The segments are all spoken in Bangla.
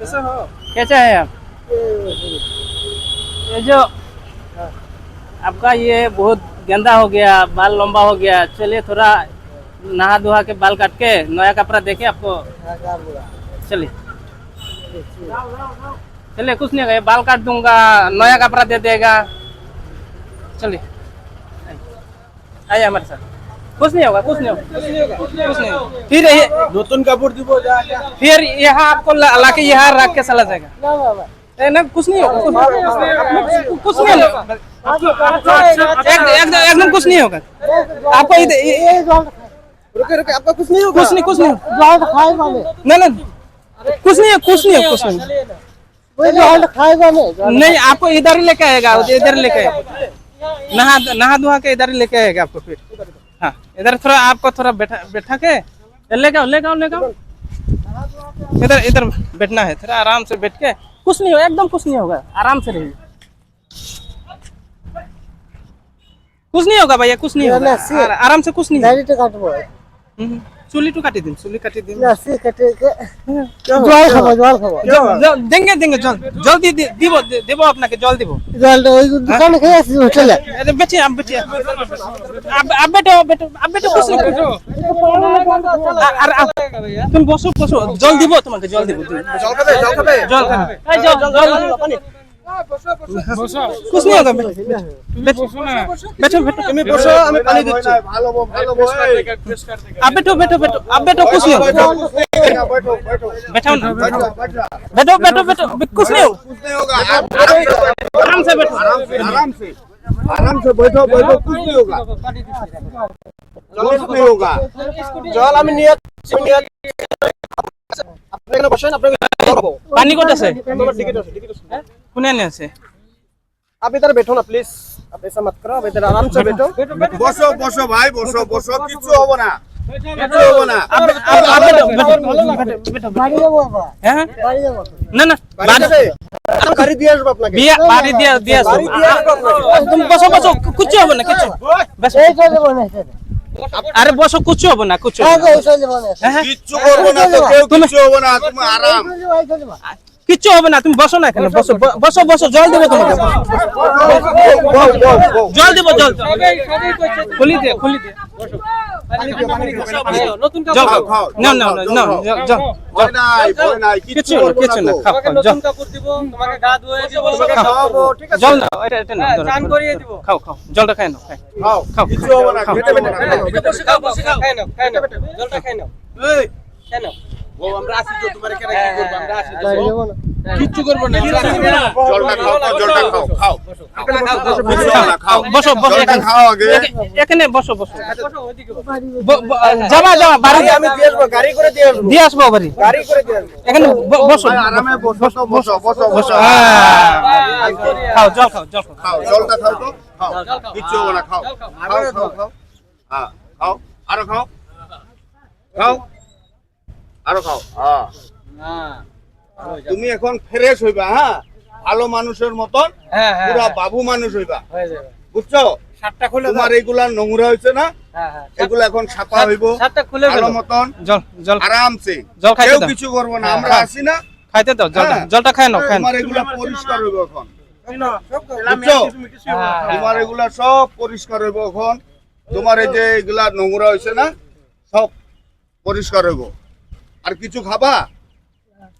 कैसे हो? कैसे है आप? ये जो आपका ये बहुत गंदा हो गया बाल लंबा हो गया। चलिए थोड़ा नहा धोहा के बाल काट के नया कपड़ा देके आपको। चलिए। चलिए कुछ नहीं होगा बाल काट दूँगा नया कपड़ा दे देगा। चलिए। आइए हमारे साथ। कुछ नहीं होगा कुछ नहीं होगा कुछ नहीं होगा फिर नतून कपड़ দিব फिर यहाँ आपको ला के यहाँ रख के चला जाएगा कुछ नहीं होगा कुछ नहीं होगा एकदम कुछ नहीं होगा आपको रुके रुके आपका कुछ नहीं होगा कुछ नहीं कुछ नहीं ना ना कुछ नहीं है कुछ नहीं है कुछ नहीं नहीं आपको इधर ही लेके आएगा इधर लेके आएगा नहा नहा धुआ के इधर ही लेके आएगा आपको फिर इधर थोड़ा आपको थोड़ा बैठा बैठा के ले जाओ ले जाओ ले जाओ। इधर इधर बैठना है थोड़ा आराम से बैठ के। कुछ नहीं होगा एकदम कुछ नहीं होगा आराम से रहिए। कुछ नहीं होगा भैया कुछ नहीं होगा। आराम से कुछ नहीं চুলিটু কাটি দিন চুলি কাটি দিন না সে কাটে জল খাব জল খাব দেঙ্গে দেঙ্গে জল জল দি দিব দেব আপনাকে জল দিব জল ওই দোকানে খেয়ে আসি হোটেলে আরে বেটি আম বেটি আব বেটো বেটো আব বেটো বসো আর তুমি বসো বসো জল দিব তোমাকে জল দিব জল খাবে জল খাবে জল খাবে জল জল পানি कुछ नहीं होगा बैठो बैठो बैठो बैठो তুমি বসো আমি পানি দিচ্ছি ভালো ভালো आप बैठो बैठो बैठो आप बैठो कुछ नहीं होगा बैठो ना बैठो बैठो बैठो कुछ नहीं होगा कुछ नहीं होगा आराम से बैठो आराम से आराम से आराम से बैठो बैठो कुछ नहीं होगा कुछ नहीं होगा জল আমি নিয়ে আমি নিয়ে আপনি এখানে পানী ক'ত আছে কোনে আনি আছে আপনি তার বেঠো না প্লিজ আপনি সে মত করো আপনি আরামসে বেঠো বসো বসো ভাই বসো বসো কিছু হব না কিছু হবে না কিছু আরে বসো কিছু হবে না কিছু হবে না। তুমি কিচ্ছু হবে না তুমি বসো না এখানে বসো বসো বসো জল দেবো তোমাকে জল দেবো জল খুলি দিয়ে খুলি দিয়ে জল খাও খাও, না না না না জল জল ভয় নাই ভয় নাই কিচ্ছু কিচ্ছু না করব না না খাও খাও জল খাওয়াবো ঠিক আছে জল নাও এটা এটা নাও চান করিয়ে দিব খাও খাও জলটা খাই নাও খাই খাও খাও ও, আমরা আসি তো, তোমার এখানে কি করব? আমরা আসি তো। কিচ্ছু করব না জলটা খাও জলটা খাও খাও। খাও বসো বসো এখানে। খাও আগে। এখানে- বসো বসো। যাবা যাবা বাড়ি আমি দিয়ে আসব গাড়ি করে দিয়ে আসব। দিয়ে আসব বাড়ি। গাড়ি করে দিয়ে আসব। এখানে বসো। আরামে বসো বসো বসো বসো হ্যাঁ। খাও জল খাও জল খাও। খাও জলটা খাও তো? খাও। কিচ্ছু না খাও। খাও খাও খাও। হ্যাঁ খাও। আরও খাও। খাও। আরও খাও। হ্যাঁ তুমি এখন ফ্রেশ হইবা হ্যাঁ ভালো মানুষের মতন পুরা বাবু মানুষ হইবা। বুঝছ? তোমার এগুলা নোংরা হয়েছে না? এগুলা এখন সাফা হইব। ভালো মতন জল জল আরামসে। জল খাইতে কেউ দাও। কিছু করব না আমরা হ্যাঁ। আসি না? খাইতে দাও জলটা হ্যাঁ। জলটা খাই নাও খাই তোমার এগুলা পরিষ্কার হইব এখন। তোমার এগুলা সব পরিষ্কার হইব এখন। তোমার এই যে এগুলা নোংরা হয়েছে না সব পরিষ্কার হইব। আর কিছু খাবা?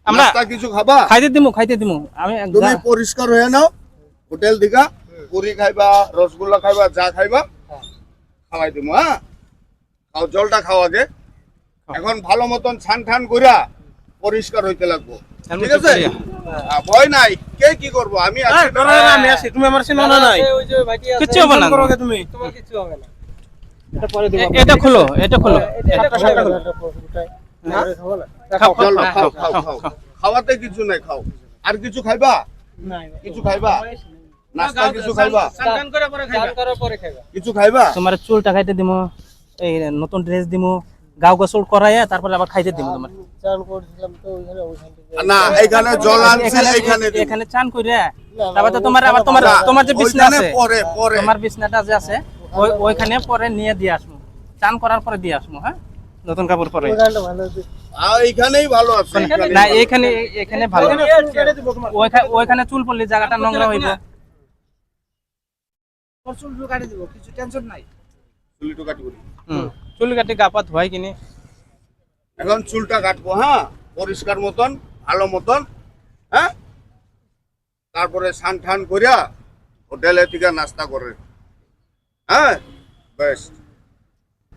আমরা কিছু খাবা? খাইতে দিমু খাইতে দিমু। আমি তুমি পরিষ্কার হয়ে নাও হোটেল দিঘা পুরি খাইবা রসগোল্লা খাইবা যা খাইবা খাওয়াই দিমু হ্যাঁ? খাও জলটা খাও আগে। এখন ভালো মতন ছান ঠান কইরা পরিষ্কার হইতে লাগবো। ঠিক আছে? ভয় নাই। কে কি করব? আমি আছি আমি আসি তুমি আমার সিনেমা নাই। কিচ্ছু হবে না। তুমি। এ- এটা খুলো এটা খুলো। খাওয়াতে কিছু নাই খাও। আর কিছু খাইবা? কিছু খাইবা? নাস্তা কিছু খাইবা? কিছু খাইবা? তোমার চুলটা খাইতে দিমু এই নতুন ড্রেস দিমু গাও গোসল করাইয়া তারপরে আবার খাইতে দিমু তোমার। না এখানে জল আনছি এখানে এখানে চান তারপর তোমার আবার তোমার তোমার যে বিছনা আছে পরে পরে। তোমার বিছনাটা যে আছে ওই ওইখানে পরে নিয়ে দিয়ে আসব চান করার পরে দিয়ে আসব হ্যাঁ? নতুন কাপড় পরে। এইখানেই ভালো আছে। না এখানে এখানে ভালো। ওইখানে চুল পড়লে জায়গাটা নোংরা হইব। চুল কাটি দিব কিছু টেনশন নাই। চুলিটো? চুল কাটি গা পা ধোয়াই কিনে। এখন চুলটা কাটবো হ্যাঁ? পরিষ্কার মতন ভালো মতন হ্যাঁ? তারপরে সান ঠান করিয়া হোটেলে থেকে নাস্তা করে। হ্যাঁ? বেশ।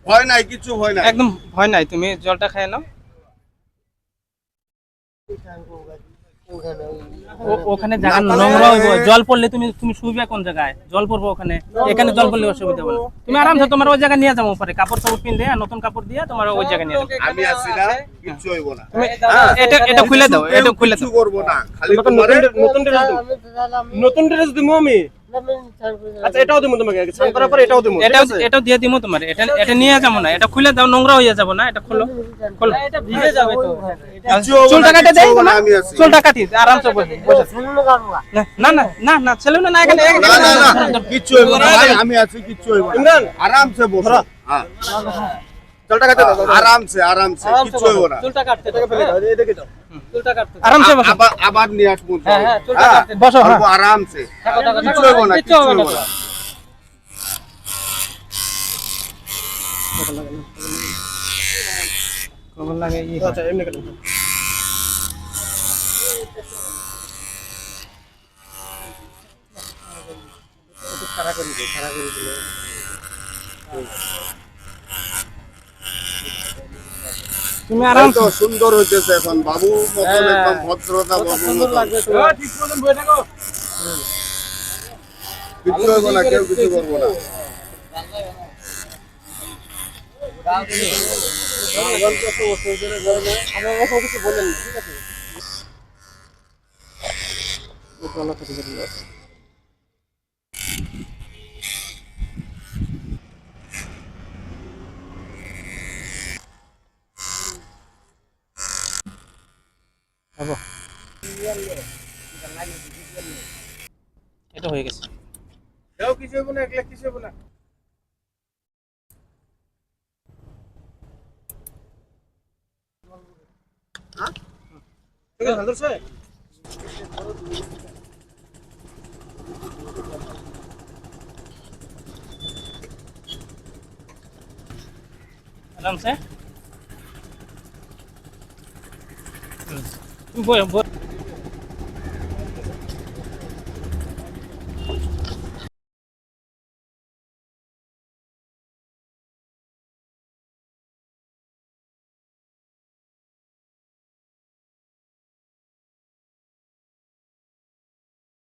ভয় নাই কিছু ভয় নাই? একদম ভয় নাই তুমি জলটা খেয়ে নাও। ও- ওখানে জায়গা না, তাহলে- নোংরা হইব জল পড়লে তুমি তুমি শুইবে কোন জায়গায়? জল পড়ব ওখানে এখানে জল পড়লে অসুবিধা হবে তুমি আরামসে তোমার ওই জায়গায় নিয়ে যাব পরে কাপড় চাপড় পিনলে নতুন কাপড় দিয়ে তোমার ওই জায়গায় নিয়ে যাব আমি না হইব না। এটা এটা খুলে দাও এটা খুলে কিছু দাও। করব না খালি নতুন নতুন ড্রেস দিব। নতুন ড্রেস দিব আমি। আচ্ছা এটাও দিব তোমাকে স্নান করার পরে এটাও দিব এটাও এটাও দিয়ে দিমু তোমার এটা এটা নিয়ে যাব না এটা খুলে দাও নোংরা হয়ে যাব না এটা খোলো খোলো এটা ভিজে যাবে তো চুলটা কাটে না, চুলটা আরামসে বসে না না না না ছেলে না না এখানে না না না কিচ্ছু হইব না আমি আছি কিচ্ছু হইব না আরামসে বসো হ্যাঁ চলটা কাটে দাও আরামসে আরামসে কিচ্ছু হইব না। চুলটা কাটতে দাও। এদিকে দাও চুলটা কাটতে আরামসে আবার আবার নিয়ে আসব হ্যাঁ হ্যাঁ চুলটা হ্যাঁ, কাটতে বসো হ্যাঁ। আরামসে। হইব না এমনি কাটে তুমি আরাম তো সুন্দর হইতেছে এখন বাবু মতন একদম ভদ্রতা বাবু মতন। ঠিক মতন বসে থাকো। কিচ্ছু হইব না কেউ কিছু করব না। হব এটা হয়ে গেছে। কেউ কিছু হইব না একলা কিছু হইব না হ্যাঁ ঠিক আছে ধরছে